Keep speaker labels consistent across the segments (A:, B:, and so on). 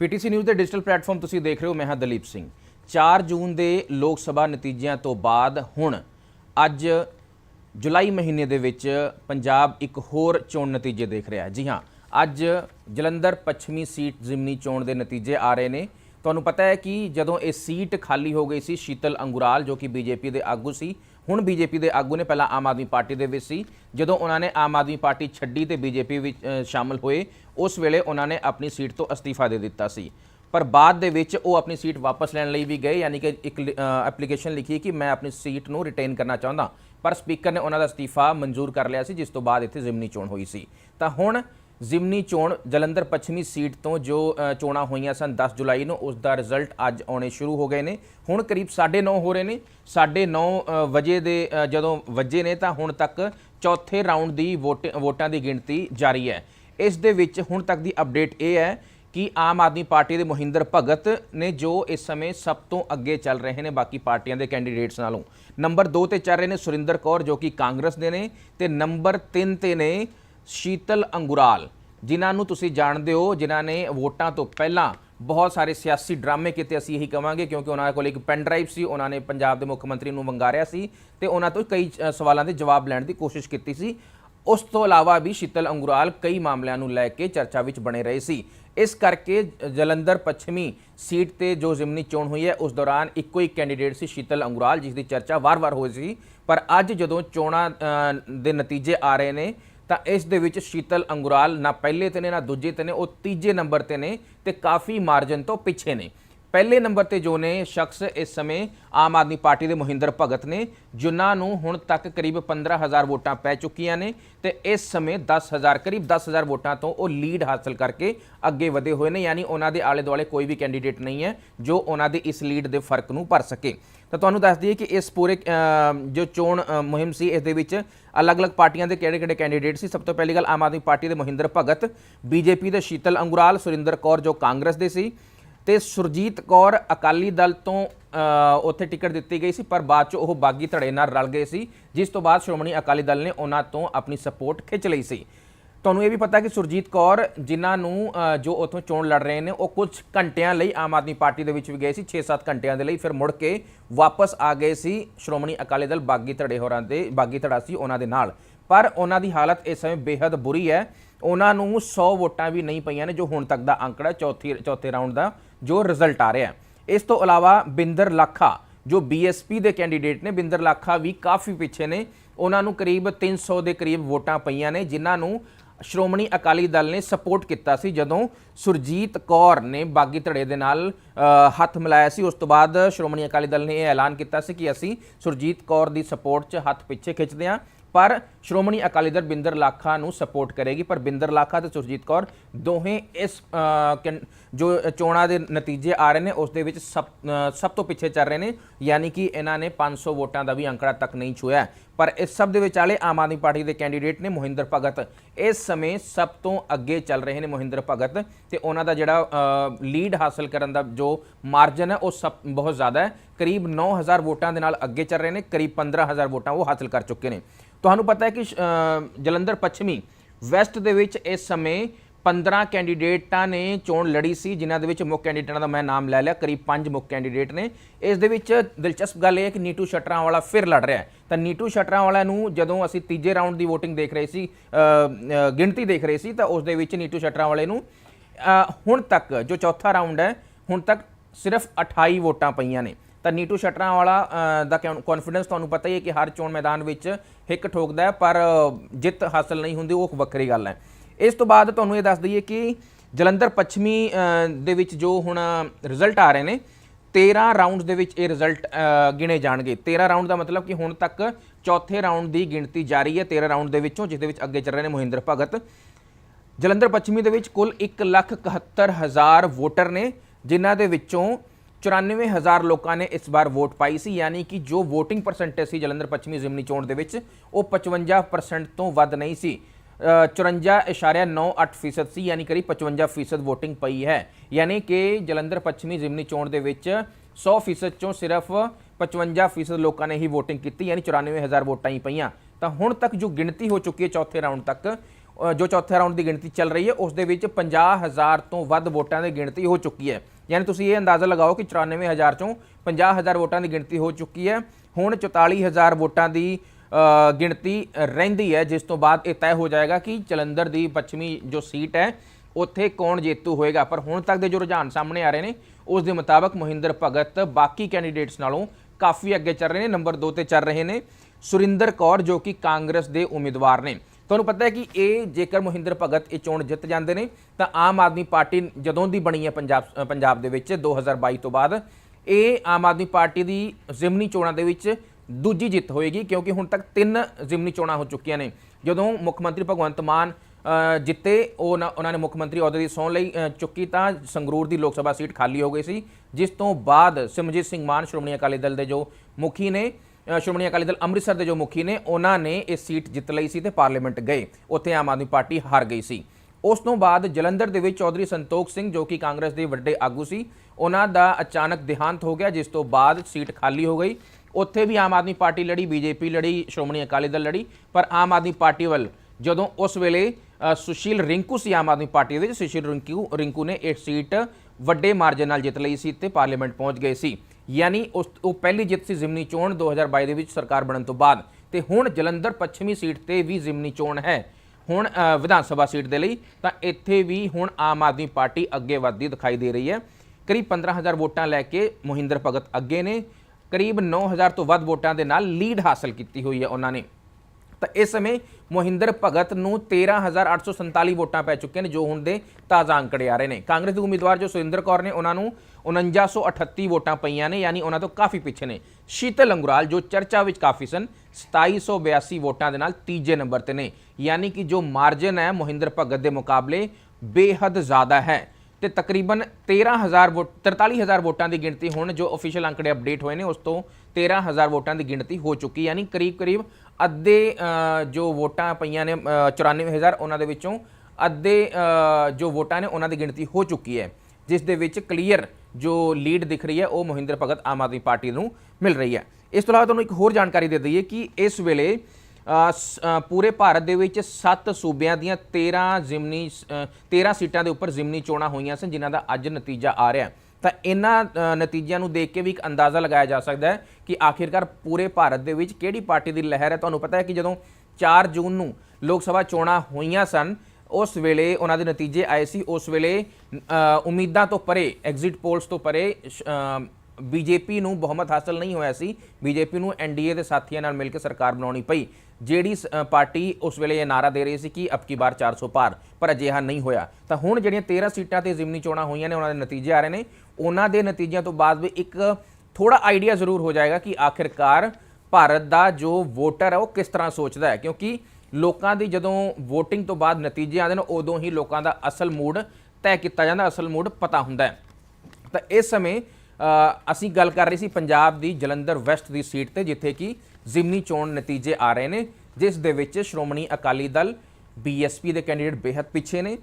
A: PTC news ਦੇ digital platform ਤੁਸੀਂ ਦੇਖ ਰਹੇ ਹੋ, ਮੈਂ ਹਾਂ ਦਲੀਪ ਸਿੰਘ। 4 ਜੂਨ ਦੇ ਲੋਕ ਸਭਾ ਨਤੀਜਿਆਂ ਤੋਂ ਬਾਅਦ ਹੁਣ ਅੱਜ ਜੁਲਾਈ ਮਹੀਨੇ ਦੇ ਵਿੱਚ ਪੰਜਾਬ ਇੱਕ ਹੋਰ ਚੋਣ ਨਤੀਜੇ ਦੇਖ ਰਿਹਾ ਹੈ। ਜੀ ਹਾਂ, ਅੱਜ ਜਲੰਧਰ ਪੱਛਮੀ ਸੀਟ ਜ਼ਿਮਨੀ ਚੋਣ ਦੇ ਨਤੀਜੇ ਆ ਰਹੇ ਨੇ। ਤੁਹਾਨੂੰ ਪਤਾ ਹੈ ਕਿ ਜਦੋਂ ਇਹ ਸੀਟ ਖਾਲੀ ਹੋ ਗਈ ਸੀ ਸ਼ੀਤਲ ਅੰਗੁਰਾਲ, ਜੋ ਕਿ ਬੀਜੇਪੀ ਦੇ ਆਗੂ ਸੀ ਹੁਣ ਬੀਜੇਪੀ ਦੇ ਆਗੂ ਨੇ ਪਹਿਲਾਂ ਆਮ ਆਦਮੀ ਪਾਰਟੀ ਦੇ ਵਿੱਚ ਸੀ। ਜਦੋਂ ਉਹਨਾਂ ਨੇ ਆਮ ਆਦਮੀ ਪਾਰਟੀ ਛੱਡੀ ਤੇ ਬੀਜੇਪੀ ਵਿੱਚ ਅ, ਸ਼ਾਮਲ ਹੋਏ ਉਸ ਵੇਲੇ ਉਹਨਾਂ ਨੇ ਆਪਣੀ ਸੀਟ ਤੋਂ ਅਸਤੀਫਾ ਦੇ ਦਿੱਤਾ ਸੀ। ਪਰ ਬਾਅਦ ਦੇ ਵਿੱਚ ਉਹ ਆਪਣੀ ਸੀਟ ਵਾਪਸ ਲੈਣ ਲਈ ਵੀ ਗਏ ਯਾਨੀ ਕਿ ਇੱਕ ਐਪਲੀਕੇਸ਼ਨ ਲਿਖੀ ਕਿ ਮੈਂ ਆਪਣੀ ਸੀਟ ਨੂੰ ਰਿਟੇਨ ਕਰਨਾ ਚਾਹੁੰਦਾ। ਪਰ ਸਪੀਕਰ ਨੇ ਉਹਨਾਂ ਦਾ ਅਸਤੀਫਾ ਮਨਜ਼ੂਰ ਕਰ ਲਿਆ ਸੀ ਜਿਸ ਤੋਂ ਬਾਅਦ ਇੱਥੇ ਜ਼ਿਮਨੀ ਚੋਣ ਹੋਈ ਸੀ। ਤਾਂ ਹੁਣ ਜ਼ਿਮਨੀ ਚੋਣ ਜਲੰਧਰ ਪੱਛਮੀ ਸੀਟ ਤੋਂ ਜੋ ਚੋਣਾਂ ਹੋਈਆਂ ਸਨ 10 ਜੁਲਾਈ ਨੂੰ, ਉਸ ਦਾ ਰਿਜ਼ਲਟ ਅੱਜ ਆਉਣੇ ਸ਼ੁਰੂ ਹੋ ਗਏ ਨੇ। ਹੁਣ ਕਰੀਬ 9:30 ਹੋ ਰਹੇ ਨੇ। 9:30 ਵਜੇ ਦੇ ਜਦੋਂ ਵੱਜੇ ਨੇ ਤਾਂ ਹੁਣ ਤੱਕ ਚੌਥੇ ਰਾਊਂਡ ਦੀ ਵੋਟ, ਵੋਟਾਂ ਦੀ ਗਿਣਤੀ ਜਾਰੀ ਹੈ। ਇਸ ਦੇ ਵਿੱਚ ਹੁਣ ਤੱਕ ਦੀ ਅਪਡੇਟ ਇਹ ਹੈ ਕਿ ਆਮ ਆਦਮੀ ਪਾਰਟੀ ਦੇ ਮੋਹਿੰਦਰ ਭਗਤ ਨੇ ਜੋ ਇਸ ਸਮੇਂ ਸਭ ਤੋਂ ਅੱਗੇ ਚੱਲ ਰਹੇ ਨੇ ਬਾਕੀ ਪਾਰਟੀਆਂ ਦੇ ਕੈਂਡੀਡੇਟਸ ਨਾਲੋਂ। ਨੰਬਰ 2 ਤੇ ਚੱਲ ਰਹੇ ਨੇ ਸੁਰਿੰਦਰ ਕੌਰ ਜੋ ਕਿ ਕਾਂਗਰਸ ਦੇ ਨੇ ਤੇ ਨੰਬਰ 3 ਤੇ ਨੇ ਸ਼ੀਤਲ ਅੰਗੁਰਾਲ, ਜਿਨ੍ਹਾਂ ਨੂੰ ਤੁਸੀਂ ਜਾਣਦੇ ਹੋ, ਜਿਨ੍ਹਾਂ ਨੇ ਵੋਟਾਂ ਤੋਂ ਪਹਿਲਾਂ ਬਹੁਤ ਸਾਰੇ ਸਿਆਸੀ ਡਰਾਮੇ ਕੀਤੇ, ਅਸੀਂ ਇਹੀ ਕਵਾਂਗੇ ਕਿਉਂਕਿ ਉਹਨਾਂ ਕੋਲ ਇੱਕ ਪੈਨ ਡਰਾਈਵ ਸੀ, ਉਹਨਾਂ ਨੇ ਪੰਜਾਬ ਦੇ ਮੁੱਖ ਮੰਤਰੀ ਨੂੰ ਵੰਗਾਰਿਆ ਸੀ ਤੇ ਉਹਨਾਂ ਤੋਂ ਕਈ ਸਵਾਲਾਂ ਦੇ ਜਵਾਬ ਲੈਣ ਦੀ ਕੋਸ਼ਿਸ਼ ਕੀਤੀ ਸੀ। ਉਸ ਤੋਂ ਇਲਾਵਾ ਵੀ ਸ਼ੀਤਲ ਅੰਗੁਰਾਲ ਕਈ ਮਾਮਲਿਆਂ ਨੂੰ ਲੈ ਕੇ ਚਰਚਾ ਵਿੱਚ ਬਣੇ ਰਹੇ ਸੀ। ਇਸ ਕਰਕੇ ਜਲੰਧਰ ਪੱਛਮੀ ਸੀਟ ਤੇ ਜੋ ਜ਼ਿਮਨੀ ਚੋਣ ਹੋਈ ਹੈ, ਉਸ ਦੌਰਾਨ ਇੱਕੋ ਹੀ ਕੈਂਡੀਡੇਟ ਸੀ ਸ਼ੀਤਲ ਅੰਗੁਰਾਲ, ਜਿਸ ਦੀ ਚਰਚਾ ਵਾਰ-ਵਾਰ ਹੋਈ ਸੀ। ਪਰ ਅੱਜ ਜਦੋਂ ਚੋਣਾਂ ਦੇ ਨਤੀਜੇ ਆ ਰਹੇ ਨੇ ਤਾਂ ਇਸ ਦੇ ਵਿੱਚ ਸ਼ੀਤਲ ਅੰਗੁਰਾਲ ਨਾ ਪਹਿਲੇ ਤੇ ਨੇ, ਨਾ ਦੂਜੇ ਤੇ ਨੇ, ਉਹ ਤੀਜੇ ਨੰਬਰ ਤੇ ਨੇ ਤੇ ਕਾਫੀ ਮਾਰਜਨ ਤੋਂ ਪਿੱਛੇ ਨੇ। ਪਹਿਲੇ ਨੰਬਰ ਤੇ ਜੋ ਨੇ ਸ਼ਖਸ ਇਸ ਸਮੇਂ ਆਮ ਆਦਮੀ ਪਾਰਟੀ ਦੇ ਮੋਹਿੰਦਰ ਭਗਤ ਨੇ, ਜਿਨ੍ਹਾਂ ਨੂੰ ਹੁਣ ਤੱਕ ਕਰੀਬ 15000 ਵੋਟਾਂ ਪੈ ਚੁੱਕੀਆਂ ਨੇ ਤੇ ਇਸ ਸਮੇਂ 10000 ਕਰੀਬ 10000 ਵੋਟਾਂ ਤੋਂ ਉਹ ਲੀਡ ਹਾਸਲ ਕਰਕੇ ਅੱਗੇ ਵਧੇ ਹੋਏ ਨੇ, ਯਾਨੀ ਉਹਨਾਂ ਦੇ ਆਲੇ ਦੁਆਲੇ ਕੋਈ ਵੀ ਕੈਂਡੀਡੇਟ ਨਹੀਂ ਹੈ ਜੋ ਉਹਨਾਂ ਦੇ ਇਸ ਲੀਡ ਦੇ ਫ਼ਰਕ ਨੂੰ ਭਰ ਸਕੇ। ਤਾਂ ਤੁਹਾਨੂੰ ਦੱਸ ਦਈਏ ਕਿ ਇਸ ਪੂਰੇ ਜੋ ਚੋਣ ਮੁਹਿੰਮ ਸੀ, ਇਸ ਦੇ ਵਿੱਚ ਅਲੱਗ-ਅਲੱਗ ਪਾਰਟੀਆਂ ਦੇ ਕਿਹੜੇ-ਕਿਹੜੇ ਕੈਂਡੀਡੇਟ ਸੀ? ਸਭ ਤੋਂ ਪਹਿਲੀ ਗੱਲ, ਆਮ ਆਦਮੀ ਪਾਰਟੀ ਦੇ ਮੋਹਿੰਦਰ ਭਗਤ, ਬੀਜੇਪੀ ਦੇ ਸ਼ੀਤਲ ਅੰਗੁਰਾਲ, ਸੁਰਿੰਦਰ ਕੌਰ ਜੋ ਕਾਂਗਰਸ ਦੇ ਸੀ ਤੇ ਸੁਰਜੀਤ ਕੌਰ ਅਕਾਲੀ ਦਲ ਤੋਂ ਉੱਥੇ ਟਿਕਟ ਦਿੱਤੀ ਗਈ ਸੀ, ਪਰ ਬਾਅਦ ਚ ਉਹ ਬਾਗੀ ਧੜੇ ਨਾਲ ਰਲ ਗਏ ਸੀ, ਜਿਸ ਤੋਂ ਬਾਅਦ ਸ਼੍ਰੋਮਣੀ ਅਕਾਲੀ ਦਲ ਨੇ ਉਹਨਾਂ ਤੋਂ ਆਪਣੀ ਸਪੋਰਟ ਖਿੱਚ ਲਈ ਸੀ। ਤੁਹਾਨੂੰ ਇਹ ਵੀ ਪਤਾ ਕਿ ਸੁਰਜੀਤ ਕੌਰ ਜਿਨ੍ਹਾਂ ਨੂੰ ਜੋ ਉੱਥੋਂ ਚੋਣ ਲੜ ਰਹੇ ਨੇ, ਉਹ ਕੁਝ ਘੰਟਿਆਂ ਲਈ ਆਮ ਆਦਮੀ ਪਾਰਟੀ ਦੇ ਵਿੱਚ ਵੀ ਗਏ ਸੀ 6-7 ਘੰਟਿਆਂ ਦੇ ਲਈ, ਫਿਰ ਮੁੜ ਕੇ ਵਾਪਸ ਆ ਗਏ ਸੀ ਸ਼੍ਰੋਮਣੀ ਅਕਾਲੀ ਦਲ ਬਾਗੀ ਧੜੇ ਹੋਰਾਂ ਦੇ, ਬਾਗੀ ਧੜਾ ਸੀ ਉਹਨਾਂ ਦੇ ਨਾਲ। ਪਰ ਉਹਨਾਂ ਦੀ ਹਾਲਤ ਇਸ ਸਮੇਂ ਬੇहद ਬੁਰੀ ਹੈ। ਉਹਨਾਂ ਨੂੰ 100 ਵੋਟਾਂ ਵੀ ਨਹੀਂ ਪਈਆਂ ਨੇ, ਜੋ ਹੁਣ ਤੱਕ ਦਾ ਅੰਕੜਾ ਚੌਥੀ, ਚੌਥੇ ਰਾਊਂਡ ਦਾ। ਜੋ ਰਿਜ਼ਲਟ ਆ ਰਿਹਾ ਹੈ। ਇਸ ਤੋਂ ਇਲਾਵਾ ਬਿੰਦਰ ਲਾਖਾ, ਜੋ ਬੀਐਸਪੀ ਦੇ ਕੈਂਡੀਡੇਟ ਨੇ, ਬਿੰਦਰ ਲਾਖਾ ਵੀ ਕਾਫੀ ਪਿੱਛੇ ਨੇ। ਉਹਨਾਂ ਨੂੰ ਕਰੀਬ 300 ਦੇ ਕਰੀਬ ਵੋਟਾਂ ਪਈਆਂ ਨੇ, ਜਿਨ੍ਹਾਂ ਨੂੰ ਸ਼੍ਰੋਮਣੀ ਅਕਾਲੀ ਦਲ ਨੇ ਸਪੋਰਟ ਕੀਤਾ ਸੀ, ਜਦੋਂ ਸੁਰਜੀਤ ਕੌਰ ਨੇ ਬਾਗੀ ਧੜੇ ਦੇ ਨਾਲ ਹੱਥ ਮਿਲਾਇਆ ਸੀ। ਉਸ ਤੋਂ ਬਾਅਦ ਸ਼੍ਰੋਮਣੀ ਅਕਾਲੀ ਦਲ ਨੇ ਇਹ ਐਲਾਨ ਕੀਤਾ ਸੀ ਕਿ ਅਸੀਂ ਸੁਰਜੀਤ ਕੌਰ ਦੀ ਸਪੋਰਟ 'ਚ ਹੱਥ ਪਿੱਛੇ ਖਿੱਚਦੇ ਹਾਂ। ਪਰ ਸ਼੍ਰੋਮਣੀ ਅਕਾਲੀ ਦਲ ਬਿੰਦਰ ਲਾਖਾ ਨੂੰ ਸਪੋਰਟ ਕਰੇਗੀ। ਪਰ ਬਿੰਦਰ ਲਾਖਾ ਤੇ ਸੁਰਜੀਤ ਕੌਰ ਦੋਹੇ ਇਸ ਅ, ਜੋ ਚੋਣਾਂ ਦੇ ਨਤੀਜੇ ਆ ਰਹੇ ਨੇ ਉਸ ਦੇ ਵਿੱਚ ਸਭ ਸਭ ਤੋਂ ਪਿੱਛੇ ਚੱਲ ਰਹੇ ਨੇ। ਯਾਨੀ ਕਿ ਇਹਨਾਂ ਨੇ 500 ਵੋਟਾਂ ਦਾ ਵੀ ਅੰਕੜਾ ਤੱਕ ਨਹੀਂ ਛੂਇਆ ਪਰ ਇਸ ਸਭ ਦੇ ਵਿਚਾਲੇ ਆਮ ਆਦਮੀ ਪਾਰਟੀ ਦੇ ਕੈਂਡੀਡੇਟ ਨੇ ਮੋਹਿੰਦਰ ਭਗਤ। ਇਸ ਸਮੇਂ ਸਭ ਤੋਂ ਅੱਗੇ ਚੱਲ ਰਹੇ ਨੇ ਮੋਹਿੰਦਰ ਭਗਤ ਤੇ ਉਹਨਾਂ ਦਾ ਜਿਹੜਾ ਲੀਡ ਹਾਸਲ ਕਰਨ ਦਾ ਜੋ ਮਾਰਜਨ ਹੈ ਉਹ ਸਭ ਬਹੁਤ ਜ਼ਿਆਦਾ ਹੈ। ਕਰੀਬ 9000 ਵੋਟਾਂ ਦੇ ਨਾਲ ਅੱਗੇ ਚੱਲ ਰਹੇ ਨੇ ਕਰੀਬ 15000 ਵੋਟਾਂ ਉਹ ਹਾਸਲ ਕਰ ਚੁੱਕੇ ਨੇ। ਤੁਹਾਨੂੰ ਪਤਾ ਹੈ ਕਿ ਅ, ਜਲੰਧਰ ਪੱਛਮੀ ਵੈਸਟ ਦੇ ਵਿੱਚ ਇਸ ਸਮੇਂ 15 ਕੈਂਡੀਡੇਟਾਂ ਨੇ ਚੋਣ ਲੜੀ ਸੀ ਜਿਨ੍ਹਾਂ ਦੇ ਵਿੱਚ ਮੁੱਖ ਕੈਂਡੀਡੇਟਾਂ ਦਾ ਮੈਂ ਨਾਮ ਲੈ ਲਿਆ ਕਰੀਬ 5 ਮੁੱਖ ਕੈਂਡੀਡੇਟ ਨੇ। ਇਸ ਦੇ ਵਿੱਚ ਦਿਲਚਸਪ ਗੱਲ ਇਹ ਹੈ ਕਿ ਨੀਟੂ ਸ਼ਟਰਾਂ ਵਾਲਾ ਫਿਰ ਲੜ ਰਿਹਾ ਤਾਂ ਨੀਟੂ ਸ਼ਟਰਾਂ ਵਾਲਾ ਨੂੰ ਜਦੋਂ ਅਸੀਂ ਤੀਜੇ ਰਾਊਂਡ ਦੀ VOTING ਦੇਖ ਰਹੇ ਸੀ ਗਿਣਤੀ ਦੇਖ ਰਹੇ ਸੀ ਤਾਂ ਉਸ ਦੇ ਵਿੱਚ ਨੀਟੂ ਸ਼ਟਰਾਂ ਵਾਲੇ ਨੂੰ ਹੁਣ ਤੱਕ ਜੋ ਚੌਥਾ ਰਾਊਂਡ ਹੈ ਹੁਣ ਤੱਕ ਸਿਰਫ 28 ਵੋਟਾਂ ਪਈਆਂ ਨੇ। ਤਾਂ ਨੀਟੂ ਸ਼ਟਰਾਂ ਵਾਲਾ ਦਾ ਕੌਨਫੀਡੈਂਸ ਤੁਹਾਨੂੰ ਪਤਾ ਹੀ ਹੈ ਕਿ ਹਰ ਚੋਣ ਮੈਦਾਨ ਵਿੱਚ ਹਿੱਕ ਠੋਕਦਾ ਹੈ, ਪਰ ਜਿੱਤ ਹਾਸਲ ਨਹੀਂ ਹੁੰਦੀ, ਉਹ ਵੱਖਰੀ ਗੱਲ ਹੈ। ਇਸ ਤੋਂ ਬਾਅਦ ਤੁਹਾਨੂੰ ਇਹ ਦੱਸ ਦਈਏ ਕਿ ਜਲੰਧਰ ਪੱਛਮੀ ਦੇ ਵਿੱਚ ਜੋ ਹੁਣ ਰਿਜ਼ਲਟ ਆ ਰਹੇ ਨੇ 13 ਰਾਊਂਡ ਦੇ ਵਿੱਚ ਇਹ ਰਿਜ਼ਲਟ ਗਿਣੇ ਜਾਣਗੇ। 13 ਰਾਊਂਡ ਦਾ ਮਤਲਬ ਕਿ ਹੁਣ ਤੱਕ ਚੌਥੇ ਰਾਊਂਡ ਦੀ ਗਿਣਤੀ ਜਾਰੀ ਹੈ 13 ਰਾਊਂਡ ਦੇ ਵਿੱਚੋਂ, ਜਿਸ ਦੇ ਵਿੱਚ ਅੱਗੇ ਚੱਲ ਰਹੇ ਨੇ ਮੋਹਿੰਦਰ ਭਗਤ। ਜਲੰਧਰ ਪੱਛਮੀ ਦੇ ਵਿੱਚ ਕੁੱਲ 171000 ਵੋਟਰ ਨੇ, ਜਿਨ੍ਹਾਂ ਦੇ ਵਿੱਚੋਂ 94000 ਲੋਕਾਂ ਨੇ ਇਸ ਵਾਰ ਵੋਟ ਪਾਈ ਸੀ ਯਾਨੀ ਕਿ ਜੋ VOTING ਪਰਸੈਂਟੇਜ ਸੀ ਜਲੰਧਰ ਪੱਛਮੀ ਜ਼ਿਮਨੀ ਚੋਣ ਦੇ ਵਿੱਚ ਉਹ 55% ਤੋਂ ਵੱਧ ਨਹੀਂ ਸੀ। ਅ, 54.98% ਸੀ ਯਾਨੀ ਕਰੀਬ 55% VOTING ਪਈ ਹੈ। ਯਾਨੀ ਕਿ ਜਲੰਧਰ ਪੱਛਮੀ ਜ਼ਿਮਨੀ ਚੋਣ ਦੇ ਵਿੱਚ 100% ਚੋਂ ਸਿਰਫ 55% ਲੋਕਾਂ ਨੇ ਹੀ VOTING ਕੀਤੀ ਯਾਨੀ 94000 ਵੋਟਾਂ ਹੀ ਪਈਆਂ। ਤਾਂ ਹੁਣ ਤੱਕ ਜੋ ਗਿਣਤੀ ਹੋ ਚੁੱਕੀ ਹੈ ਚੌਥੇ ਰਾਊਂਡ ਤੱਕ ਜੋ ਚੌਥੇ ਰਾਊਂਡ ਦੀ ਗਿਣਤੀ ਚੱਲ ਰਹੀ ਹੈ, ਉਸ ਦੇ ਵਿੱਚ 50000 ਤੋਂ ਵੱਧ ਵੋਟਾਂ ਦੀ ਗਿਣਤੀ ਹੋ ਚੁੱਕੀ ਹੈ। ਯਾਨੀ ਤੁਸੀਂ ਇਹ ਅੰਦਾਜ਼ਾ ਲਗਾਓ ਕਿ 94000 ਚੋਂ 50000 ਵੋਟਾਂ ਦੀ ਗਿਣਤੀ ਹੋ ਚੁੱਕੀ ਹੈ। ਹੁਣ 44000 ਵੋਟਾਂ ਦੀ ਗਿਣਤੀ ਰਹਿੰਦੀ ਹੈ, ਜਿਸ ਤੋਂ ਬਾਅਦ ਇਹ ਤੈਅ ਹੋ ਜਾਏਗਾ ਕਿ ਜਲੰਧਰ ਦੀ ਪੱਛਮੀ ਜੋ ਸੀਟ ਹੈ, ਉੱਥੇ ਕੌਣ ਜੇਤੂ ਹੋਏਗਾ। ਪਰ ਹੁਣ ਤੱਕ ਦੇ ਜੋ ਰੁਝਾਨ ਸਾਹਮਣੇ ਆ ਰਹੇ ਨੇ, ਉਸ ਦੇ ਮੁਤਾਬਕ ਮਹਿੰਦਰ ਭਗਤ ਬਾਕੀ ਕੈਂਡੀਡੇਟਸ ਨਾਲੋਂ ਕਾਫੀ ਅੱਗੇ ਚੱਲ ਰਹੇ ਨੇ, ਨੰਬਰ 2 ਤੇ ਚੱਲ ਰਹੇ ਨੇ ਸੁਰਿੰਦਰ ਕੌਰ, ਜੋ ਕਿ ਕਾਂਗਰਸ ਦੇ ਉਮੀਦਵਾਰ ਨੇ। ਤੁਹਾਨੂੰ ਪਤਾ ਹੈ ਕਿ ਇਹ ਜੇਕਰ ਮੋਹਿੰਦਰ ਭਗਤ ਇਹ ਚੋਣ ਜਿੱਤ ਜਾਂਦੇ ਨੇ, ਤਾਂ ਆਮ ਆਦਮੀ ਪਾਰਟੀ ਜਦੋਂ ਦੀ ਬਣੀ ਹੈ ਪੰਜਾਬ ਪੰਜਾਬ ਦੇ ਵਿੱਚ 2022 ਤੋਂ ਬਾਅਦ, ਇਹ ਆਮ ਆਦਮੀ ਪਾਰਟੀ ਦੀ ਜ਼ਿਮਨੀ ਚੋਣਾਂ ਦੇ ਵਿੱਚ ਦੂਜੀ ਜਿੱਤ ਹੋਏਗੀ, ਕਿਉਂਕਿ ਹੁਣ ਤੱਕ ਤਿੰਨ ਜ਼ਿਮਨੀ ਚੋਣਾਂ ਹੋ ਚੁੱਕੀਆਂ ਨੇ। ਜਦੋਂ ਮੁੱਖ ਮੰਤਰੀ ਭਗਵੰਤ ਮਾਨ ਜਿੱਤੇ, ਉਹ ਨਾ- ਉਹਨਾਂ ਨੇ ਮੁੱਖ ਮੰਤਰੀ ਅਹੁਦੇ ਦੀ ਸਹੁੰ ਲਈ ਚੁੱਕੀ ਤਾਂ ਸੰਗਰੂਰ ਦੀ ਲੋਕ ਸਭਾ ਸੀਟ ਖਾਲੀ ਹੋ ਗਈ ਸੀ, ਜਿਸ ਤੋਂ ਬਾਅਦ ਸਿਮਰਜੀਤ ਸਿੰਘ ਮਾਨ, ਸ਼੍ਰੋਮਣੀ ਅਕਾਲੀ ਦਲ ਦੇ ਜੋ ਮੁਖੀ ਨੇ ਸ਼੍ਰੋਮਣੀ ਅਕਾਲੀ ਦਲ ਅੰਮ੍ਰਿਤਸਰ ਦੇ ਜੋ ਮੁਖੀ ਨੇ, ਉਹਨਾਂ ਨੇ ਇਹ ਸੀਟ ਜਿੱਤ ਲਈ ਸੀ ਤੇ ਪਾਰਲੀਮੈਂਟ ਗਏ। ਉੱਥੇ ਆਮ ਆਦਮੀ ਪਾਰਟੀ ਹਾਰ ਗਈ ਸੀ। ਉਸ ਤੋਂ ਬਾਅਦ ਜਲੰਧਰ ਦੇ ਵਿੱਚ ਚੌਧਰੀ ਸੰਤੋਖ ਸਿੰਘ, ਜੋ ਕਿ ਕਾਂਗਰਸ ਦੇ ਵੱਡੇ ਆਗੂ ਸੀ, ਉਹਨਾਂ ਦਾ ਅਚਾਨਕ ਦੇਹਾਂਤ ਹੋ ਗਿਆ, ਜਿਸ ਤੋਂ ਬਾਅਦ ਸੀਟ ਖਾਲੀ ਹੋ ਗਈ। ਉੱਥੇ ਵੀ ਆਮ ਆਦਮੀ ਪਾਰਟੀ ਲੜੀ, ਬੀਜੇਪੀ ਲੜੀ, ਸ਼੍ਰੋਮਣੀ ਅਕਾਲੀ ਦਲ ਲੜੀ, ਪਰ ਆਮ ਆਦਮੀ ਪਾਰਟੀ ਵੱਲ ਜਦੋਂ ਉਸ ਵੇਲੇ ਸੁਸ਼ੀਲ ਰਿੰਕੂ ਸੀ ਆਮ ਆਦਮੀ ਪਾਰਟੀ ਦੇ ਵਿੱਚ ਸੁਸ਼ੀਲ ਰਿੰਕੂ ਰਿੰਕੂ ਨੇ ਇਹ ਸੀਟ ਵੱਡੇ ਮਾਰਜਨ ਨਾਲ ਜਿੱਤ ਲਈ ਸੀ ਤੇ ਪਾਰਲੀਮੈਂਟ ਪਹੁੰਚ ਗਏ ਸੀ। ਯਾਨੀ ਉਸ ਉਹ ਪਹਿਲੀ ਜਿੱਤ ਸੀ ਜ਼ਿਮਨੀ ਚੋਣ 2022 ਦੇ ਵਿੱਚ ਸਰਕਾਰ ਬਣਨ ਤੋਂ ਬਾਅਦ। ਤੇ ਹੁਣ ਜਲੰਧਰ ਪੱਛਮੀ ਸੀਟ ਤੇ ਵੀ ਜ਼ਿਮਨੀ ਚੋਣ ਹੈ। ਹੁਣ ਵਿਧਾਨ ਸਭਾ ਸੀਟ ਦੇ ਲਈ ਤਾਂ ਇੱਥੇ ਵੀ ਹੁਣ ਆਮ ਆਦਮੀ ਪਾਰਟੀ ਅੱਗੇ ਵੱਧਦੀ ਦਿਖਾਈ ਦੇ ਰਹੀ ਹੈ। ਕਰੀਬ 15000 ਵੋਟਾਂ ਲੈ ਕੇ ਮੋਹਿੰਦਰ ਭਗਤ ਅੱਗੇ ਨੇ। ਕਰੀਬ 9000 ਤੋਂ ਵੱਧ ਵੋਟਾਂ ਦੇ ਨਾਲ ਲੀਡ ਹਾਸਲ ਕੀਤੀ ਹੋਈ ਹੈ ਉਹਨਾਂ ਨੇ। ਤਾਂ ਇਸ ਸਮੇਂ ਮੋਹਿੰਦਰ ਭਗਤ ਨੂੰ 13847 ਵੋਟਾਂ ਪੈ ਚੁੱਕੀਆਂ ਨੇ, ਜੋ ਹੁਣ ਦੇ ਤਾਜ਼ਾ ਅੰਕੜੇ ਆ ਰਹੇ ਨੇ। ਕਾਂਗਰਸ ਦੇ ਉਮੀਦਵਾਰ ਜੋ ਸੁਰਿੰਦਰ ਕੌਰ ਨੇ, ਉਹਨਾਂ ਨੂੰ 4938 ਵੋਟਾਂ ਪਈਆਂ ਨੇ, ਯਾਨੀ ਉਹਨਾਂ ਤੋਂ ਕਾਫੀ ਪਿੱਛੇ ਨੇ। ਸ਼ੀਤਲ ਅੰਗੁਰਾਲ, ਜੋ ਚਰਚਾ ਵਿੱਚ ਕਾਫੀ ਸਨ 2782 ਵੋਟਾਂ ਦੇ ਨਾਲ ਤੀਜੇ ਨੰਬਰ ਤੇ ਨੇ। ਯਾਨੀ ਕਿ ਜੋ ਮਾਰਜਨ ਹੈ ਮੋਹਿੰਦਰ ਭਗਤ ਦੇ ਮੁਕਾਬਲੇ ਬੇਹੱਦ ਜ਼ਿਆਦਾ ਹੈ ਤੇ ਤਕਰੀਬਨ 13000 ਵੋਟ 43000 ਵੋਟਾਂ ਦੀ ਗਿਣਤੀ ਹੁਣ ਜੋ ਅਫੀਸ਼ੀਅਲ ਅੰਕੜੇ ਅਪਡੇਟ ਹੋਏ ਨੇ, ਉਸ ਤੋਂ 13000 ਵੋਟਾਂ ਦੀ ਗਿਣਤੀ ਹੋ ਚੁੱਕੀ ਯਾਨੀ ਕਰੀਬ ਕਰੀਬ ਅੱਧੇ ਜੋ ਵੋਟਾਂ ਪਈਆਂ ਨੇ ਅ, 94000 ਉਹਨਾਂ ਦੇ ਵਿੱਚੋਂ ਅੱਧੇ ਜੋ ਵੋਟਾਂ ਨੇ ਉਹਨਾਂ ਦੀ ਗਿਣਤੀ ਹੋ ਚੁੱਕੀ ਹੈ ਜਿਸ ਦੇ ਵਿੱਚ ਕਲੀਅਰ ਜੋ ਲੀਡ ਦਿਖ ਰਹੀ ਹੈ ਉਹ ਮੋਹਿੰਦਰ ਭਗਤ ਆਮ ਆਦਮੀ ਪਾਰਟੀ ਨੂੰ ਮਿਲ ਰਹੀ ਹੈ ਇਸ ਤੋਂ ਇਲਾਵਾ ਤੁਹਾਨੂੰ ਇੱਕ ਹੋਰ ਜਾਣਕਾਰੀ ਦੇ ਦਈਏ ਕਿ ਇਸ ਵੇਲੇ ਸ- ਪੂਰੇ ਭਾਰਤ ਦੇ ਵਿੱਚ 7 ਸੂਬਿਆਂ ਦੀਆਂ 13 ਜ਼ਿਮਨੀ ਅ, 13 ਸੀਟਾਂ ਦੇ ਉੱਪਰ ਜ਼ਿਮਨੀ ਚੋਣਾਂ ਹੋਈਆਂ ਸਨ ਜਿਨ੍ਹਾਂ ਦਾ ਅੱਜ ਨਤੀਜਾ ਆ ਰਿਹਾ ਹੈ। ਤਾਂ ਇਹਨਾਂ ਨਤੀਜਿਆਂ ਨੂੰ ਦੇਖ ਕੇ ਵੀ ਇੱਕ ਅੰਦਾਜ਼ਾ ਲਗਾਇਆ ਜਾ ਸਕਦਾ ਹੈ ਕਿ ਆਖਿਰਕਾਰ ਪੂਰੇ ਭਾਰਤ ਦੇ ਵਿੱਚ ਕਿਹੜੀ ਪਾਰਟੀ ਦੀ ਲਹਿਰ ਹੈ। ਤੁਹਾਨੂੰ ਪਤਾ ਹੈ ਕਿ ਜਦੋਂ 4 ਜੂਨ ਨੂੰ ਲੋਕ ਸਭਾ ਚੋਣਾਂ ਹੋਈਆਂ ਸਨ, ਉਸ ਵੇਲੇ ਉਹਨਾਂ ਦੇ ਨਤੀਜੇ ਆਏ ਸੀ। ਉਸ ਵੇਲੇ ਉਮੀਦਾਂ ਤੋਂ ਪਰੇ ਐਗਜ਼ਿਟ ਪੋਲਸ ਤੋਂ ਪਰੇ, ਸ਼- ਬੀਜੇਪੀ ਨੂੰ ਬਹੁਮਤ ਹਾਸਲ ਨਹੀਂ ਹੋਇਆ ਸੀ। ਬੀਜੇਪੀ ਨੂੰ ਐਨਡੀਏ ਦੇ ਸਾਥੀਆਂ ਨਾਲ ਮਿਲ ਕੇ ਸਰਕਾਰ ਬਣਾਉਣੀ ਪਈ। ਜਿਹੜੀ ਸ- ਪਾਰਟੀ ਉਸ ਵੇਲੇ ਇਹ ਨਾਰਾ ਦੇ ਰਹੀ ਸੀ ਕਿ ਅਬ ਕੀ ਬਾਰ 400 ਪਾਰ, ਪਰ ਅਜਿਹਾ ਨਹੀਂ ਹੋਇਆ। ਤਾਂ ਹੁਣ ਜਿਹੜੀਆਂ 13 ਸੀਟਾਂ ਤੇ ਜ਼ਿਮਨੀ ਚੋਣਾਂ ਹੋਈਆਂ ਨੇ, ਉਹਨਾਂ ਦੇ ਨਤੀਜੇ ਆ ਰਹੇ ਨੇ। ਉਹਨਾਂ ਦੇ ਨਤੀਜਿਆਂ ਤੋਂ ਬਾਅਦ ਵੀ ਇੱਕ ਥੋੜਾ ਆਈਡੀਆ ਜ਼ਰੂਰ ਹੋ ਜਾਏਗਾ ਕਿ ਆਖਿਰਕਾਰ ਭਾਰਤ ਦਾ ਜੋ ਵੋਟਰ ਹੈ ਉਹ ਕਿਸ ਤਰ੍ਹਾਂ ਸੋਚਦਾ ਹੈ? ਕਿਉਂਕਿ ਲੋਕਾਂ ਦੀ ਜਦੋਂ VOTING ਤੋਂ ਬਾਅਦ ਨਤੀਜੇ ਆਉਂਦੇ ਨੇ, ਉਦੋਂ ਹੀ ਲੋਕਾਂ ਦਾ ਅਸਲ ਮੂਡ ਤੈਅ ਕੀਤਾ ਜਾਂਦਾ, ਅਸਲ ਮੂਡ ਪਤਾ ਹੁੰਦਾ ਹੈ। ਤਾਂ ਇਸ ਸਮੇਂ ਅਸੀਂ ਗੱਲ ਕਰ ਰਹੇ ਸੀ ਪੰਜਾਬ ਦੀ ਜਲੰਧਰ ਵੈਸਟ ਦੀ ਸੀਟ ਤੇ, ਜਿੱਥੇ ਕਿ ਜ਼ਿਮਨੀ ਚੋਣ ਨਤੀਜੇ ਆ ਰਹੇ ਨੇ, ਜਿਸ ਦੇ ਵਿੱਚ ਸ਼੍ਰੋਮਣੀ ਅਕਾਲੀ ਦਲ ਬੀਐਸਪੀ ਦੇ ਕੈਂਡੀਡੇਟ ਬੇਹੱਦ ਪਿੱਛੇ ਨੇ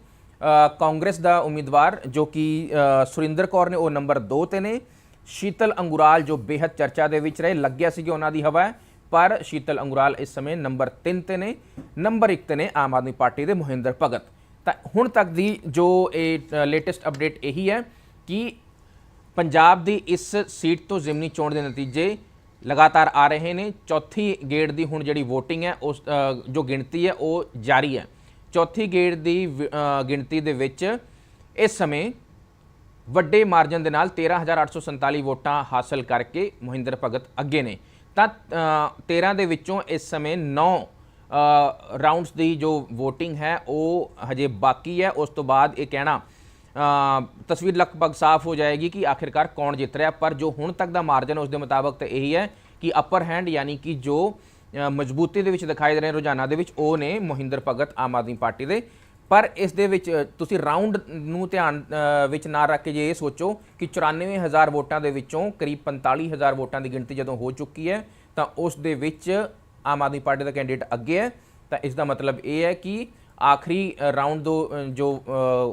A: ਕਾਂਗਰਸ ਦਾ ਉਮੀਦਵਾਰ ਜੋ ਕਿ ਸੁਰਿੰਦਰ ਕੌਰ ਨੇ, ਉਹ ਨੰਬਰ 2 ਤੇ ਨੇ, ਸ਼ੀਤਲ ਅੰਗੁਰਾਲ ਜੋ ਬੇਹੱਦ ਚਰਚਾ ਦੇ ਵਿੱਚ ਰਹੇ, ਲੱਗਿਆ ਸੀ ਕਿ ਉਹਨਾਂ ਦੀ ਹਵਾ ਹੈ, ਪਰ ਸ਼ੀਤਲ ਅੰਗੁਰਾਲ ਇਸ ਸਮੇਂ ਨੰਬਰ 3 ਤੇ ਨੇ, ਨੰਬਰ 1 ਤੇ ਨੇ ਆਮ ਆਦਮੀ ਪਾਰਟੀ ਦੇ ਮੋਹਿੰਦਰ ਭਗਤ। ਤਾਂ ਹੁਣ ਤੱਕ ਦੀ ਜੋ ਇਹ ਲੇਟੈਸਟ ਅਪਡੇਟ ਇਹੀ ਹੈ ਕਿ ਪੰਜਾਬ ਦੀ ਇਸ ਸੀਟ ਤੋਂ ਜ਼ਿਮਨੀ ਚੋਣ ਦੇ ਨਤੀਜੇ ਲਗਾਤਾਰ ਆ ਰਹੇ ਨੇ। ਚੌਥੀ ਗੇੜ ਦੀ ਹੁਣ ਜਿਹੜੀ VOTING ਹੈ ਉਸ ਜੋ ਗਿਣਤੀ ਹੈ ਉਹ ਜਾਰੀ ਹੈ। ਚੌਥੀ ਗੇੜ ਦੀ ਗਿਣਤੀ ਦੇ ਵਿੱਚ ਇਸ ਸਮੇਂ ਵੱਡੇ ਮਾਰਜਨ ਦੇ ਨਾਲ 13847 ਵੋਟਾਂ ਹਾਸਲ ਕਰਕੇ ਮੋਹਿੰਦਰ ਭਗਤ ਅੱਗੇ ਨੇ। ਤਾਂ ਅ, 13 ਦੇ ਵਿੱਚੋਂ ਇਸ ਸਮੇਂ 9 ਰਾਉਂਡਸ ਦੀ ਜੋ VOTING ਹੈ ਉਹ ਹਜੇ ਬਾਕੀ ਹੈ। ਉਸ ਤੋਂ ਬਾਅਦ ਇਹ ਕਹਿਣਾ ਤਸਵੀਰ ਲਗਭਗ ਸਾਫ਼ ਹੋ ਜਾਏਗੀ ਕਿ ਆਖਿਰਕਾਰ ਕੌਣ ਜਿੱਤ ਰਿਹਾ, ਪਰ ਜੋ ਹੁਣ ਤੱਕ ਦਾ ਮਾਰਜਨ ਉਸ ਦੇ ਮੁਤਾਬਕ ਤਾਂ ਇਹੀ ਹੈ ਕਿ ਅਪਰ ਹੈਂਡ ਯਾਨੀ ਕਿ ਜੋ ਮਜ਼ਬੂਤੀ ਦੇ ਵਿੱਚ ਦਿਖਾਈ ਦੇ ਰਹੇ ਰੁਝਾਨਾਂ ਦੇ ਵਿੱਚ, ਉਹ ਨੇ ਮੋਹਿੰਦਰ ਭਗਤ ਆਮ ਆਦਮੀ ਪਾਰਟੀ ਦੇ। ਪਰ ਇਸ ਦੇ ਵਿੱਚ, ਤੁਸੀਂ ਰਾਉਂਡ ਨੂੰ ਧਿਆਨ ਵਿੱਚ ਨਾ ਰੱਖ ਕੇ ਜੇ ਇਹ ਸੋਚੋ ਕਿ 94000 ਵੋਟਾਂ ਦੇ ਵਿੱਚੋਂ ਕਰੀਬ 45000 ਵੋਟਾਂ ਦੀ ਗਿਣਤੀ ਜਦੋਂ ਹੋ ਚੁੱਕੀ ਹੈ, ਤਾਂ ਉਸ ਦੇ ਵਿੱਚ ਆਮ ਆਦਮੀ ਪਾਰਟੀ ਦਾ ਕੈਂਡੀਡੇਟ ਅੱਗੇ ਹੈ। ਤਾਂ ਇਸ ਦਾ ਮਤਲਬ ਇਹ ਹੈ ਕਿ ਆਖਰੀ ਅ, ਰਾਉਂਡ ਦੋ ਜੋ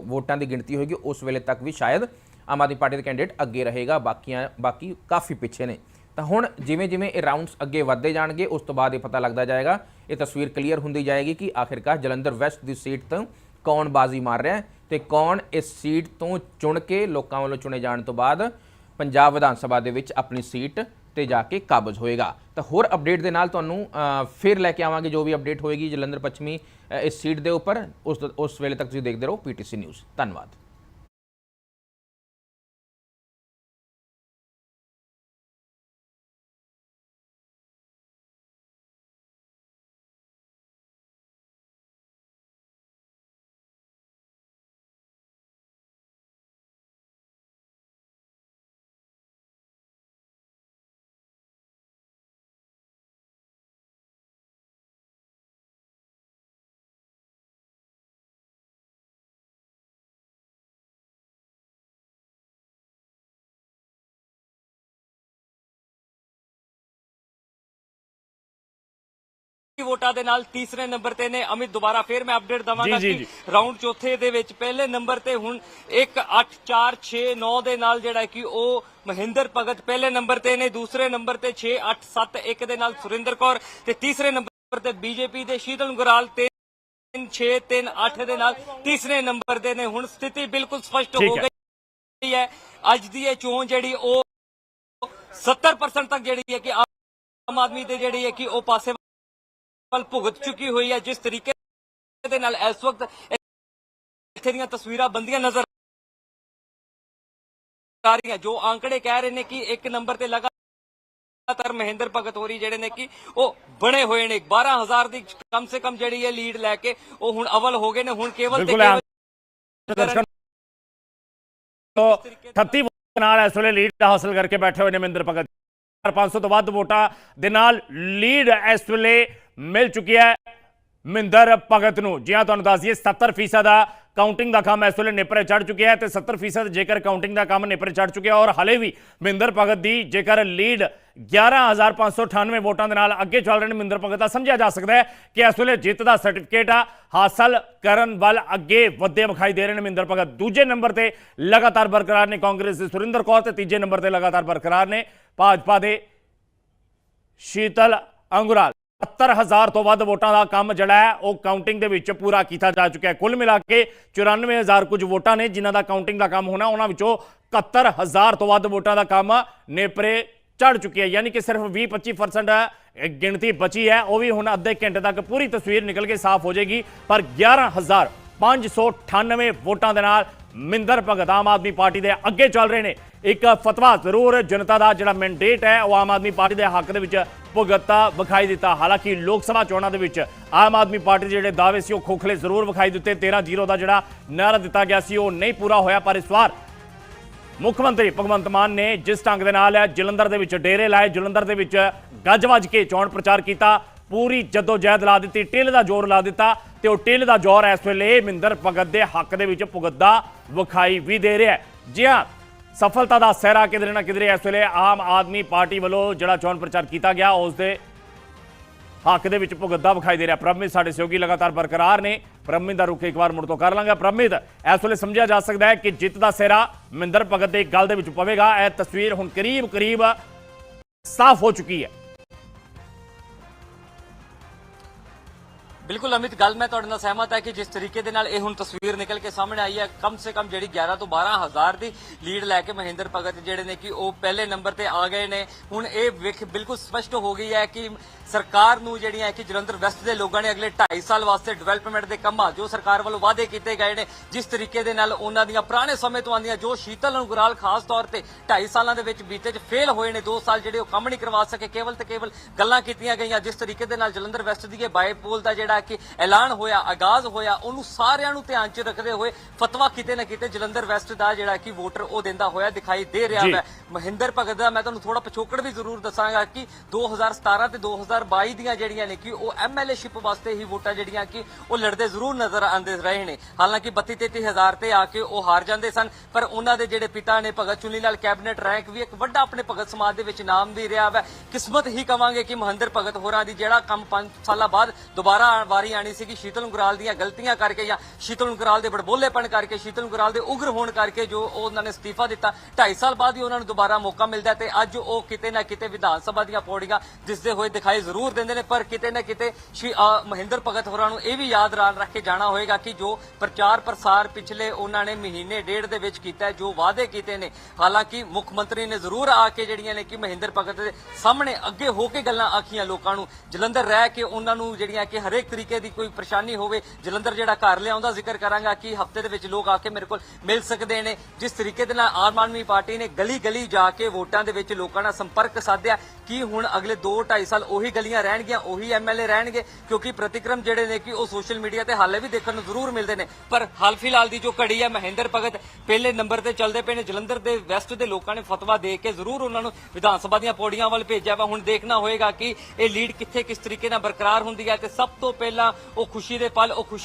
A: ਵੋਟਾਂ ਦੀ ਗਿਣਤੀ ਹੋਏਗੀ ਉਸ ਵੇਲੇ ਤੱਕ ਵੀ ਸ਼ਾਇਦ ਆਮ ਆਦਮੀ ਪਾਰਟੀ ਦੇ ਕੈਂਡੀਡੇਟ ਅੱਗੇ ਰਹੇਗਾ ਬਾਕੀਆਂ ਬਾਕੀ ਕਾਫੀ ਪਿੱਛੇ ਨੇ। ਤਾਂ ਹੁਣ ਜਿਵੇਂ ਜਿਵੇਂ ਇਹ ਰਾਉਂਡਸ ਅੱਗੇ ਵੱਧਦੇ ਜਾਣਗੇ ਉਸ ਤੋਂ ਬਾਅਦ ਇਹ ਪਤਾ ਲੱਗਦਾ ਜਾਏਗਾ ਇਹ ਤਸਵੀਰ ਕਲੀਅਰ ਹੁੰਦੀ ਜਾਏਗੀ ਕਿ ਆਖਿਰਕਾਰ ਜਲੰਧਰ ਵੈਸਟ ਦੀ ਸੀਟ ਤੋਂ ਕੌਣ ਬਾਜ਼ੀ ਮਾਰ ਰਿਹਾ ਹੈ ਤੇ ਕੌਣ ਇਸ ਸੀਟ ਤੋਂ ਚੁਣ ਕੇ ਲੋਕਾਂ ਵੱਲੋਂ ਚੁਣੇ ਜਾਣ ਤੋਂ ਬਾਅਦ ਪੰਜਾਬ ਵਿਧਾਨ ਸਭਾ ਦੇ ਵਿੱਚ ਆਪਣੀ ਸੀਟ ਤੇ ਜਾ ਕੇ ਕਾਬਜ਼ ਹੋਏਗਾ। ਤਾਂ ਹੋਰ ਅਪਡੇਟ ਦੇ ਨਾਲ ਤੁਹਾਨੂੰ ਫਿਰ ਲੈ ਕੇ ਆਵਾਂਗੇ ਜੋ ਵੀ ਅਪਡੇਟ ਹੋਏਗੀ ਜਲੰਧਰ ਪੱਛਮੀ ਇਸ ਸੀਟ ਦੇ ਉੱਪਰ। ਉਸ ਉਸ ਵੇਲੇ ਤੱਕ ਤੁਸੀਂ ਦੇਖਦੇ ਰਹੋ ਪੀਟੀਸੀ ਨਿਊਜ਼ ਧੰਨਵਾਦ।
B: ਵੋਟਾਂ ਦੇ ਨਾਲ ਤੀਸਰੇ ਨੰਬਰ ਤੇ ਨੇ ਅਮਿਤ ਦੁਬਾਰਾ ਫੇਰ ਮੈਂ ਅਪਡੇਟ ਦਵਾਂਗਾ ਕਿ। ਰਾਉਂਡ ਚੌਥੇ ਦੇ ਵਿੱਚ ਪਹਿਲੇ ਨੰਬਰ ਤੇ ਹੁਣ 1 8 4 6 9 ਦੇ ਨਾਲ ਜਿਹੜਾ ਕਿ ਉਹ ਮਹਿੰਦਰ ਭਗਤ ਪਹਿਲੇ ਨੰਬਰ ਤੇ ਨੇ ਦੂਸਰੇ ਨੰਬਰ ਤੇ 6 8 7 1 ਦੇ ਨਾਲ ਸੁਰਿੰਦਰ ਕੌਰ ਤੇ ਤੀਸਰੇ ਨੰਬਰ ਤੇ ਬੀਜੇਪੀ ਦੇ ਸ਼ੀਤਲ ਗੁਰਾਲ ਤੇ 6 3 8 ਦੇ ਨਾਲ ਤੀਸਰੇ ਨੰਬਰ ਦੇ ਨੇ ਹੁਣ ਸਥਿਤੀ ਬਿਲਕੁਲ ਸਪਸ਼ਟ ਹੈ। ਗਈ ਹੈ ਅੱਜ ਦੀ ਇਹ ਚੋਣ ਜਿਹੜੀ ਉਹ 70% ਤੱਕ ਜਿਹੜੀ ਹੈ ਕਿ ਆਮ ਆਦਮੀ ਦੇ ਜਿਹੜੀ ਹੈ ਕਿ ਉਹ ਪਾਸੇ ਵੱਲ ਭੁਗਤ ਚੁੱਕੀ ਹੋਈ ਹੈ ਜਿਸ ਤਰੀਕੇ ਦੇ ਨਾਲ ਇਸ ਵਕਤ ਇੱਥੇ ਦੀਆਂ ਤਸਵੀਰਾਂ ਬੰਦੀਆਂ ਨਜ਼ਰ ਆ ਰਹੀਆਂ ਜੋ ਆંકੜੇ ਕਹਿ ਰਹੇ ਨੇ ਕਿ ਇੱਕ ਨੰਬਰ ਤੇ ਲਗਾਤਾਰ ਮਹਿੰਦਰ ਭਗਤ ਹੋਰੀ ਜਿਹੜੇ ਨੇ ਕਿ ਉਹ ਬਣੇ ਹੋਏ ਨੇ। 12000 ਦੀ ਕਮ ਸੇ ਕਮ ਜਿਹੜੀ ਹੈ ਲੀਡ ਲੈ ਕੇ ਉਹ ਹੁਣ ਅਵਲ ਹੋ ਗਏ ਨੇ ਹੁਣ ਕੇਵਲ ਤੇ ਕੇਵਲ
C: ਦਰਸ਼ਕਾਂ ਤੋਂ 38 ਵੋਟਾਂ ਨਾਲ ਇਸ ਵੇਲੇ ਲੀਡ ਹਾਸਲ ਕਰਕੇ ਬੈਠੇ ਹੋਏ ਨੇ ਮਹਿੰਦਰ ਭਗਤ। 500 ਤੋਂ ਵੱਧ ਵੋਟਾਂ ਦੇ ਨਾਲ ਲੀਡ ਇਸ ਵੇਲੇ ਮਿਲ ਚੁੱਕੀ ਹੈ। ਮਹਿੰਦਰ ਭਗਤ ਨੂੰ। ਜੀ ਤੁਹਾਨੂੰ ਦੱਸ ਦਈਏ 70% ਦਾ ਕਾਊਂਟਿੰਗ ਦਾ ਕੰਮ ਇਸ ਵੇਲੇ ਨਿਪਰੇ ਚੜ ਚੁੱਕਿਆ ਹੈ ਤੇ 70% ਜੇਕਰ ਕਾਊਂਟਿੰਗ ਦਾ ਕੰਮ ਨਿਪਰੇ ਚੜ ਚੁੱਕਿਆ ਔਰ ਹਲੇ ਵੀ ਮਹਿੰਦਰ ਭਗਤ ਦੀ ਜੇਕਰ ਲੀਡ 11598 ਵੋਟਾਂ ਦੇ ਨਾਲ ਅੱਗੇ ਚੱਲ ਰਹੇ ਨੇ ਮਹਿੰਦਰ ਭਗਤ ਦਾ ਸਮਝਿਆ ਜਾ ਸਕਦਾ ਹੈ ਕਿ ਇਸ ਵੇਲੇ ਜਿੱਤ ਦਾ ਸਰਟੀਫਿਕੇਟ ਆ, ਹਾਸਲ ਕਰਨ ਵੱਲ ਅੱਗੇ ਵਧਦੇ ਵਿਖਾਈ ਦੇ ਰਹੇ ਨੇ ਮਹਿੰਦਰ ਭਗਤ। ਦੂਜੇ ਨੰਬਰ ਤੇ ਲਗਾਤਾਰ ਬਰਕਰਾਰ ਨੇ ਕਾਂਗਰਸ ਦੇ ਸੁਰਿੰਦਰ ਕੌਰ ਤੇ ਤੀਜੇ ਨੰਬਰ ਤੇ ਲਗਾਤਾਰ ਬਰਕਰਾਰ ਨੇ ਭਾਜਪਾ ਦੇ ਸ਼ੀਤਲ ਅੰਗੁਰਾਲ। 70000 ਤੋਂ ਵੱਧ ਵੋਟਾਂ ਦਾ ਕੰਮ ਜਿਹੜਾ ਹੈ, ਉਹ ਕਾਊਂਟਿੰਗ ਦੇ ਵਿੱਚ ਪੂਰਾ ਕੀਤਾ ਜਾ ਚੁੱਕਿਆ ਹੈ। ਕੁੱਲ ਮਿਲਾ ਕੇ 94000 ਕੁਝ ਵੋਟਾਂ ਨੇ ਜਿਨ੍ਹਾਂ ਦਾ ਕਾਊਂਟਿੰਗ ਦਾ ਕੰਮ ਹੋਣਾ, ਉਹਨਾਂ ਵਿੱਚੋਂ 71000 ਤੋਂ ਵੱਧ ਵੋਟਾਂ ਦਾ ਕੰਮ ਨੇਪਰੇ ਚੜ ਚੁੱਕੀ ਹੈ। ਯਾਨੀ ਕਿ ਸਿਰਫ 20-25% ਗਿਣਤੀ ਬਚੀ ਹੈ। ਉਹ ਵੀ ਹੁਣ ਅੱਧੇ ਘੰਟੇ ਤੱਕ ਪੂਰੀ ਤਸਵੀਰ ਨਿਕਲ ਕੇ ਸਾਫ਼ ਹੋ ਜਾਏਗੀ। ਪਰ 11598 ਵੋਟਾਂ ਦੇ ਨਾਲ ਮਿੰਦਰ ਭਗਤ ਆਮ ਆਦਮੀ ਪਾਰਟੀ ਦੇ ਅੱਗੇ ਚੱਲ ਰਹੇ ਨੇ। ਇੱਕ ਫਤਵਾ ਜ਼ਰੂਰ ਜਨਤਾ ਦਾ ਜਿਹੜਾ ਮੈਂਡੇਟ ਹੈ, ਉਹ ਆਮ ਆਦਮੀ ਪਾਰਟੀ ਦੇ ਹੱਕ ਦੇ ਵਿੱਚ ਭੁਗਤਤਾ ਵਿਖਾਈ ਦਿੱਤਾ। ਹਾਲਾਂਕਿ ਲੋਕ ਸਭਾ ਚੋਣਾਂ ਦੇ ਵਿੱਚ ਆਮ ਆਦਮੀ ਪਾਰਟੀ ਦੇ ਜਿਹੜੇ ਦਾਅਵੇ ਸੀ, ਉਹ ਖੋਖਲੇ ਜ਼ਰੂਰ ਵਿਖਾਈ ਦਿੱਤੇ। 13-0 ਦਾ ਜਿਹੜਾ ਨਾਅਰਾ ਦਿੱਤਾ ਗਿਆ ਸੀ, ਉਹ ਨਹੀਂ ਪੂਰਾ ਹੋਇਆ, ਪਰ ਇਸ ਵਾਰ ਮੁੱਖ ਮੰਤਰੀ ਭਗਵੰਤ ਮਾਨ ਨੇ ਜਿਸ ਢੰਗ ਦੇ ਨਾਲ ਜਲੰਧਰ ਦੇ ਵਿੱਚ ਡੇਰੇ ਲਾਏ, ਜਲੰਧਰ ਦੇ ਵਿੱਚ ਗੱਜ ਵੱਜ ਕੇ ਚੋਣ ਪ੍ਰਚਾਰ ਕੀਤਾ। ਪੂਰੀ ਜੱਦੋ ਜਹਿਦ ਲਾ ਦਿੱਤੀ, ਟਿੱਲ ਦਾ ਜ਼ੋਰ ਲਾ ਦਿੱਤਾ ਤੇ ਉਹ ਟਿੱਲ ਦਾ ਜ਼ੋਰ ਇਸ ਵੇਲੇ ਮਿੰਦਰ ਭਗਤ ਦੇ ਹੱਕ ਦੇ ਵਿੱਚ ਭੁਗਤਦਾ ਵਿਖਾਈ ਵੀ ਦੇ ਰਿਹਾ ਹੈ। ਜੀ ਹਾਂ ਸਫਲਤਾ ਦਾ ਸਿਹਰਾ ਕਿਧਰੇ ਨਾ ਕਿਧਰੇ ਇਸ ਵੇਲੇ ਆਮ ਆਦਮੀ ਪਾਰਟੀ ਵੱਲੋਂ ਜਿਹੜਾ ਚੋਣ ਪ੍ਰਚਾਰ ਕੀਤਾ ਗਿਆ, ਉਸ ਦੇ ਹੱਕ ਦੇ ਵਿੱਚ ਭੁਗਤਦਾ ਵਿਖਾਈ ਦੇ ਰਿਹਾ। ਪ੍ਰਮਿਤ ਸਾਡੇ ਸਹਿਯੋਗੀ ਲਗਾਤਾਰ ਬਰਕਰਾਰ ਨੇ। ਪ੍ਰਮਿਤ ਦਾ ਰੁਖ ਇੱਕ ਵਾਰ ਮੁੜ ਤੋਂ ਕਰ ਲਾਂਗਾ। ਪ੍ਰਮਿਤ, ਇਸ ਵੇਲੇ ਸਮਝਿਆ ਜਾ ਸਕਦਾ ਹੈ ਕਿ ਜਿੱਤ ਦਾ ਸਿਹਰਾ ਮਿੰਦਰ ਭਗਤ ਦੇ ਗੱਲ ਦੇ ਵਿੱਚ ਪਵੇਗਾ। ਇਹ ਤਸਵੀਰ ਹੁਣ ਕਰੀਬ ਕਰੀਬ ਸਾਫ਼ ਹੋ ਚੁੱਕੀ ਹੈ।
B: ਬਿਲਕੁਲ ਅਮਿਤ, ਗੱਲ ਮੈਂ ਤੁਹਾਡੇ ਨਾਲ ਸਹਿਮਤ ਹੈ ਕਿ ਜਿਸ ਤਰੀਕੇ ਦੇ ਨਾਲ ਇਹ ਹੁਣ ਤਸਵੀਰ ਨਿਕਲ ਕੇ ਸਾਹਮਣੇ ਆਈ ਹੈ, ਕਮ ਸੇ ਕਮ ਜਿਹੜੀ 11 ਤੋਂ 12 ਹਜ਼ਾਰ ਦੀ ਲੀਡ ਲੈ ਕੇ ਮਹਿੰਦਰ ਭਗਤ ਜਿਹੜੇ ਨੇ ਕਿ ਉਹ ਪਹਿਲੇ ਨੰਬਰ ਤੇ ਆ ਗਏ ਨੇ। ਹੁਣ ਇਹ ਵੇਖ ਬਿਲਕੁਲ ਸਪਸ਼ਟ ਹੋ ਗਈ ਹੈ ਕਿ ਸਰਕਾਰ ਨੂੰ ਜਿਹੜੀਆਂ ਹੈ ਕਿ ਜਲੰਧਰ ਵੈਸਟ ਦੇ ਲੋਕਾਂ ਨੇ ਅਗਲੇ 2.5 ਸਾਲ ਵਾਸਤੇ ਡਿਵੈਲਪਮੈਂਟ ਦੇ ਕੰਮਾਂ ਜੋ ਸਰਕਾਰ ਵੱਲੋਂ ਵਾਅਦੇ ਕੀਤੇ ਗਏ ਨੇ, ਜਿਸ ਤਰੀਕੇ ਦੇ ਨਾਲ ਉਹਨਾਂ ਦੀਆਂ ਪੁਰਾਣੇ ਸਮੇਂ ਤੋਂ ਆਉਂਦੀਆਂ ਜੋ ਸ਼ੀਤਲ ਅੰਗੁਰਾਲ ਖਾਸ ਤੌਰ ਤੇ 2.5 ਸਾਲਾਂ ਦੇ ਵਿੱਚ ਬੀਤੇ ਚ ਫੇਲ ਹੋਏ ਨੇ 2 ਸਾਲ ਜਿਹੜੇ ਉਹ ਕੰਮ ਨਹੀਂ ਕਰਵਾ ਸਕੇ, ਕੇਵਲ ਤੇ ਕੇਵਲ ਗੱਲਾਂ ਕੀਤੀਆਂ ਗਈਆਂ, ਜਿਸ ਤਰੀਕੇ ਦੇ ਨਾਲ ਜਲੰਧਰ ਵੈਸਟ ਦੀ ਇਹ ਬਾਈਪੋਲ ਦਾ ਜਿਹੜਾ ਕਿ ਐਲਾਨ ਹੋਇਆ ਆਗਾਜ਼ ਹੋਇਆ ਉਹਨੂੰ ਸਾਰਿਆਂ ਨੂੰ ਧਿਆਨ 'ਚ ਰੱਖਦੇ ਹੋਏ ਫਤਵਾ ਕਿਤੇ ਨਾ ਕਿਤੇ ਜਲੰਧਰ ਵੈਸਟ ਦਾ ਜਿਹੜਾ ਕਿ ਵੋਟਰ ਉਹ ਦਿੰਦਾ ਹੋਇਆ ਦਿਖਾਈ ਦੇ ਰਿਹਾ। ਹੈ ਮਹਿੰਦਰ ਭਗਤ ਦਾ ਮੈਂ ਤੁਹਾਨੂੰ ਥੋੜਾ ਪਿਛੋਕੜ ਵੀ ਜ਼ਰੂਰ ਦੱਸਾਂਗਾ ਕਿ 2017 ਤੇ 2022 ਦੀਆਂ ਜਿਹੜੀਆਂ ਨੇ ਕਿ ਉਹ ਐਮਐਲਏ ਸ਼ਿਪ ਵਾਸਤੇ ਹੀ ਵੋਟਾਂ ਜਿਹੜੀਆਂ ਕਿ ਉਹ ਲੜਦੇ ਜ਼ਰੂਰ ਨਜ਼ਰ ਆਉਂਦੇ ਰਹੇ ਨੇ। ਹਾਲਾਂਕਿ 32 33 ਹਜ਼ਾਰ ਤੇ ਆ ਕੇ ਉਹ ਹਾਰ ਜਾਂਦੇ ਸਨ ਪਰ ਉਹਨਾਂ ਦੇ ਜਿਹੜੇ ਪਿਤਾ ਨੇ ਭਗਤ ਚੁਨੀ ਲਾਲ ਕੈਬਨਿਟ ਰੈਂਕ ਵੀ ਇੱਕ ਵੱਡਾ ਆਪਣੇ ਭਗਤ ਸਮਾਜ ਦੇ ਵਿੱਚ ਨਾਮ ਵੀ ਰਿਹਾ ਹੈ ਕਿਸਮਤ ਹੀ ਕਵਾਂਗੇ ਕਿ ਮਹਿੰਦਰ ਭਗਤ ਹੋਰਾਂ ਦੀ ਜਿਹੜਾ ਕੰਮ 5 ਸਾਲਾਂ ਬਾਅਦ ਦੁਬਾਰਾ ਵਾਰੀ ਆਣੀ ਸੀ ਕਿ ਸ਼ੀਤਲ ਉਂਗਰਾਲ ਦੀਆਂ ਗਲਤੀਆਂ ਕਰਕੇ ਜਾਂ ਸ਼ੀਤਲ ਉਂਗਰਾਲ ਦੇ ਬੜਬੋਲੇਪਣ ਕਰਕੇ, ਸ਼ੀਤਲ ਉਂਗਰਾਲ ਦੇ ਉਗਰ ਹੋਣ ਕਰਕੇ ਜੋ ਉਹਨਾਂ ਨੇ ਅਸਤੀਫਾ ਦਿੱਤਾ 2.5 ਸਾਲ ਬਾਅਦ ਹੀ ਉਹਨਾਂ ਨੂੰ ਦੁਬਾਰਾ ਮੌਕਾ ਮਿਲਦਾ ਤੇ ਅੱਜ ਉਹ ਕਿਤੇ ਨਾ ਕਿਤੇ ਵਿਧਾਨ ਸਭਾ ਦੀਆਂ ਪੌੜੀਆਂ ਦਿਸਦੇ ਹੋਏ ਦਿਖਾਈ ਜ਼ਰੂਰ ਦਿੰਦੇ ਨੇ। ਪਰ ਕਿਤੇ ਨਾ ਕਿਤੇ ਮਹਿੰਦਰ ਭਗਤ ਹੋਰਾਂ ਨੂੰ ਇਹ ਵੀ ਯਾਦ ਰੱਖ ਕੇ ਜਾਣਾ ਹੋਏਗਾ ਕਿ ਜੋ ਪ੍ਰਚਾਰ ਪ੍ਰਸਾਰ ਪਿਛਲੇ ਉਹਨਾਂ ਨੇ ਮਹੀਨੇ ਡੇਢ ਦੇ ਵਿੱਚ ਕੀਤਾ ਜੋ ਵਾਅਦੇ ਕੀਤੇ ਨੇ। ਹਾਲਾਂਕਿ ਮੁੱਖ ਮੰਤਰੀ ਨੇ ਜ਼ਰੂਰ ਆ ਕੇ ਜਿਹੜੀਆਂ ਨੇ ਕਿ ਮਹਿੰਦਰ ਭਗਤ ਦੇ ਸਾਹਮਣੇ ਅੱਗੇ ਹੋ ਕੇ ਗੱਲਾਂ ਆਖੀਆਂ ਲੋਕਾਂ ਨੂੰ। ਜਲੰਧਰ ਰਹਿ ਕੇ ਉਹਨਾਂ ਨੂੰ ਜਿਹੜੀਆਂ ਕਿ ਹਰੇਕ ਤਰੀਕੇ ਦੀ ਕੋਈ ਪਰੇਸ਼ਾਨੀ ਹੋਵੇ, ਜਲੰਧਰ ਜਿਹੜਾ ਘਰ ਲਿਆਉਂਦਾ ਜ਼ਿਕਰ ਕਰਾਂਗਾ ਕਿ ਹਫ਼ਤੇ ਦੇ ਵਿੱਚ ਲੋਕ ਆ ਕੇ ਮੇਰੇ ਕੋਲ ਮਿਲ ਸਕਦੇ ਨੇ। ਜਿਸ ਤਰੀਕੇ ਦੇ ਨਾਲ ਆਮ ਆਦਮੀ ਪਾਰਟੀ ਨੇ ਗਲੀ ਗਲੀ ਜਾ ਕੇ ਵੋਟਾਂ ਦੇ ਵਿੱਚ ਲੋਕਾਂ ਨਾਲ ਸੰਪਰਕ ਸਾਧਿਆ, ਕਿ ਹੁਣ ਅਗਲੇ 2 2.5 ਸਾਲ ਉਹੀ ਗਲੀਆਂ ਰਹਿਣਗੀਆਂ, ਉਹੀ ਐਮਐਲਏ ਰਹਿਣਗੇ? ਕਿਉਂਕਿ ਪ੍ਰਤੀਕਰਮ ਜਿਹੜੇ ਨੇ ਕਿ ਉਹ ਸੋਸ਼ਲ ਮੀਡੀਆ ਤੇ ਹਾਲੇ ਵੀ ਦੇਖਣ ਨੂੰ ਜ਼ਰੂਰ ਮਿਲਦੇ ਨੇ। ਪਰ ਹਾਲ ਫਿਲਹਾਲ ਦੀ ਜੋ ਘੜੀ ਹੈ, ਮਹਿੰਦਰ ਭਗਤ ਪਹਿਲੇ ਨੰਬਰ ਤੇ ਚੱਲਦੇ ਪਏ ਨੇ। ਜਲੰਧਰ ਦੇ ਵੈਸਟ ਦੇ ਲੋਕਾਂ ਨੇ ਫਤਵਾ ਦੇ ਕੇ ਜ਼ਰੂਰ ਉਹਨਾਂ ਨੂੰ ਵਿਧਾਨ ਸਭਾ ਦੀਆਂ ਪੌੜੀਆਂ ਵੱਲ ਭੇਜਿਆ ਵਾ। ਹੁਣ ਦੇਖਣਾ ਹੋਏਗਾ ਕਿ ਇਹ ਲੀਡ ਕਿੱਥੇ ਕਿਸ ਤਰੀਕੇ ਨਾਲ ਬਰਕਰਾਰ ਹੁੰਦੀ ਹੈ ਤੇ ਸਭ ਤੋਂ ਪਹਿਲਾਂ ਉਹ ਖੁਸ਼ੀ ਦੇ ਪਲ ਉਹ ਖੁਸ਼ੀ